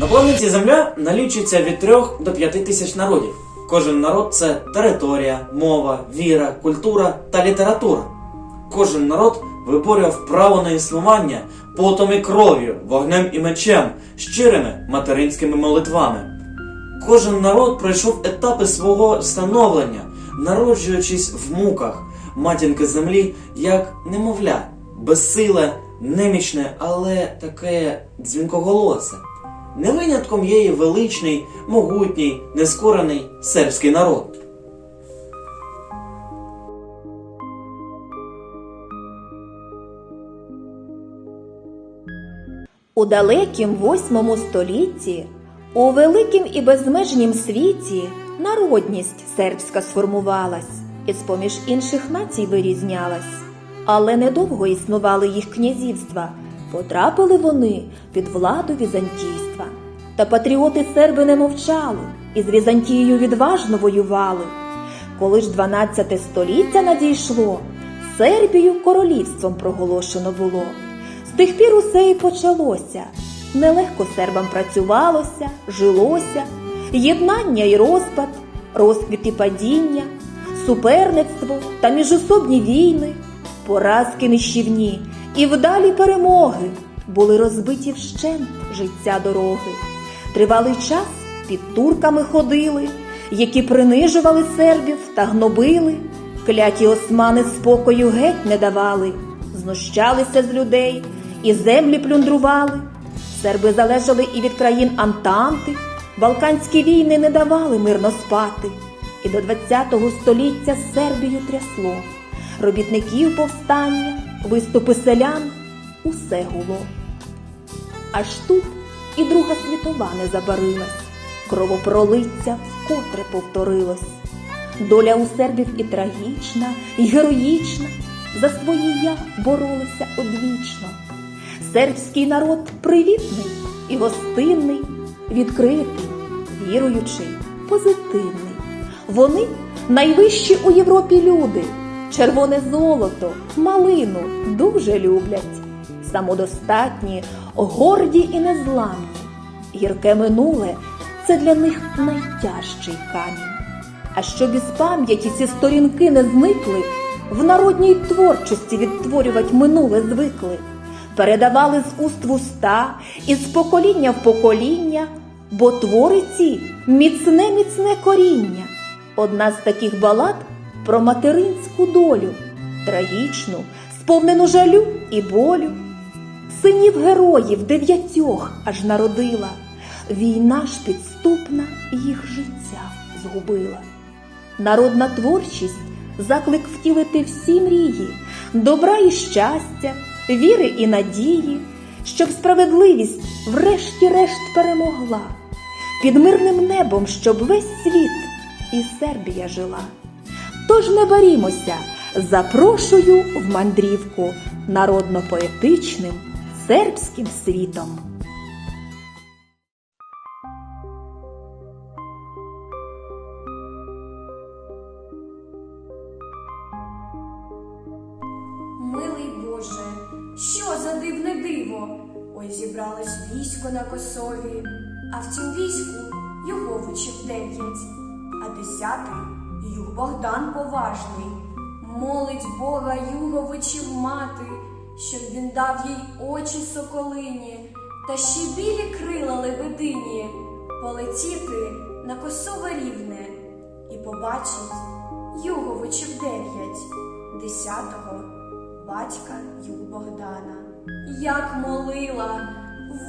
На планеті Земля налічується від 3 до 5 тисяч народів. Кожен народ це територія, мова, віра, культура та література. Кожен народ виборював право на існування потом і кров'ю, вогнем і мечем, щирими материнськими молитвами. Кожен народ пройшов етапи свого становлення, народжуючись в муках матінки землі, як немовля, безсиле, немічне, але таке дзвінкоголосе. Не винятком є і величний, могутній, нескорений сербський народ. У далекім восьмому столітті, у великім і безмежнім світі народність сербська сформувалась і з-поміж інших націй вирізнялась. Але недовго існували їх князівства, потрапили вони під владу візантійства. Та патріоти серби не мовчали і з Візантією відважно воювали. Коли ж 12 століття надійшло, Сербію королівством проголошено було. З тих пір усе і почалося. Нелегко сербам працювалося, жилося, єднання і розпад, розквіт і падіння, суперництво та міжособні війни, поразки нищівні і вдалі перемоги були розбиті вщент життя дороги. Тривалий час під турками ходили, які принижували сербів та гнобили, кляті османи спокою геть не давали, знущалися з людей і землі плюндрували. Серби залежали і від країн Антанти, Балканські війни не давали мирно спати, і до ХХ століття Сербію трясло. Робітників повстання, виступи селян усе гуло. Аж тут і Друга світова не забарилась, кровопролиття вкотре повторилось. Доля у сербів і трагічна, і героїчна, за своє я боролися одвічно. Сербський народ привітний і гостинний, відкритий, віруючий, позитивний. Вони найвищі у Європі люди, червоне золото, малину дуже люблять, самодостатні, горді і незламні. Гірке минуле це для них найтяжчий камінь. А щоб із пам'яті ці сторінки не зникли, в народній творчості відтворювать минуле звикли, передавали з уст в уста і з покоління в покоління, бо твори ці міцне міцне коріння. Одна з таких балад про материнську долю, трагічну, сповнену жалю і болю. Синів героїв дев'ятьох аж народила, війна ж підступна їх життя згубила. Народна творчість заклик втілити всі мрії, добра і щастя, віри і надії, щоб справедливість врешті-решт перемогла, під мирним небом, щоб весь світ і Сербія жила. Тож не барімося, запрошую в мандрівку народно-поетичним сербським світом. Милий Боже, що за дивне диво? Ой, зібралось військо на косові, а в цім війську Юговичів дев'ять, а десятий Юг Богдан поважний. Молить Бога Юговичів мати, щоб він дав їй очі соколині, та ще білі крила лебедині, полетіти на косове рівне і побачить Юговичів дев'ять, десятого батька Юг Богдана. Як молила,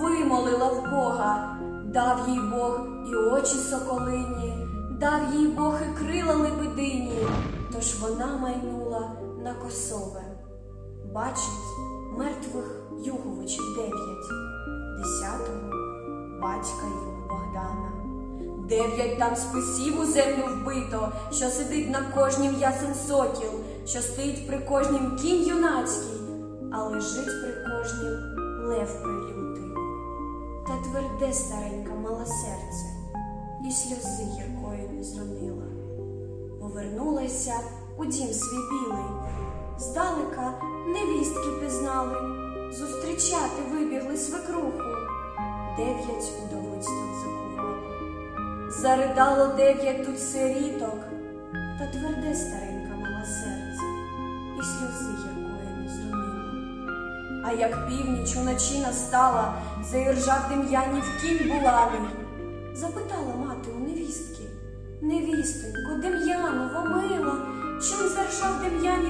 вимолила в Бога, дав їй Бог і очі соколині, дав їй Бог і крила лебедині, тож вона майнула на косове. Бачить мертвих Юговичів дев'ять, десятого батька Юг Богдана. Дев'ять там списів у землю вбито, що сидить на кожнім ясен сокіл, що стоїть при кожнім кінь юнацький, а лежить при кожнім лев прилютий. Та тверде старенька мала серце, і сльози гіркою не зронила. Повернулася у дім свій білий, здалека невістки пізнали, зустрічати вибігли свекруху. дев'ять удовиць тут закувало. Заридало дев'ять тут сиріток, та тверде старенька мала серце, і сльози якої не зронила. А як північ уночі настала, заіржав Дем'янів кінь буланий. Запитала мати у невістки, невістонько, Дем'янова мила, чим заржав Дем'янів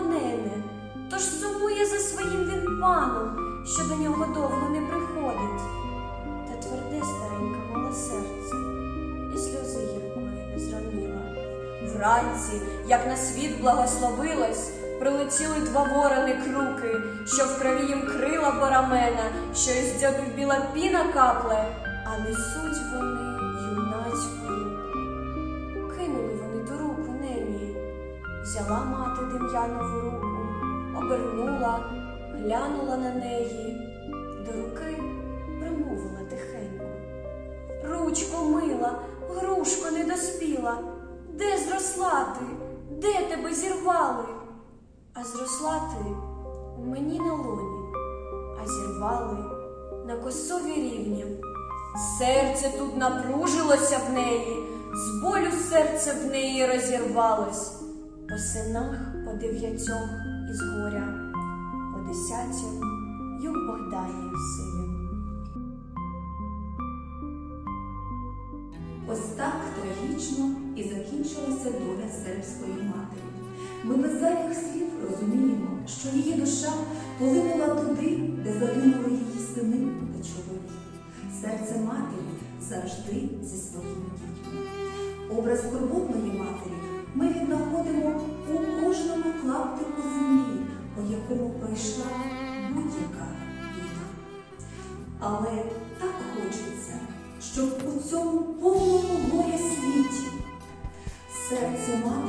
Дем'янова нене, тож сумує за своїм він паном, що до нього довго не приходить. Та тверде старенька мала серце, і сльози гіркої не зронила. Вранці, як на світ благословилось, прилетіли два ворони круки, що в крові їм крила порамена, що із дзьобів біла піна капле, а несуть Дем'янову руку, обернула, глянула на неї, до руки примовила тихенько. Ручко мила, грушко не доспіла, де зросла ти, де тебе зірвали? А зросла ти мені на лоні, а зірвали на косові рівні. Серце тут напружилося в неї, з болю серце в неї розірвалось. По синах по дев'ятьох із горя, по десятім юг Богданів сивім. Ось так трагічно і закінчилася доля сербської матері. Ми без зайвих слів розуміємо, що її душа полинула туди, де загинули її сини та чоловік. Серце матері завжди зі своїми дітьми. Образ турботної матері ми віднаходимо у кожному клаптику землі, по якому пройшла будь-яка війна. Але так хочеться, щоб у цьому повному горя світі серце спокій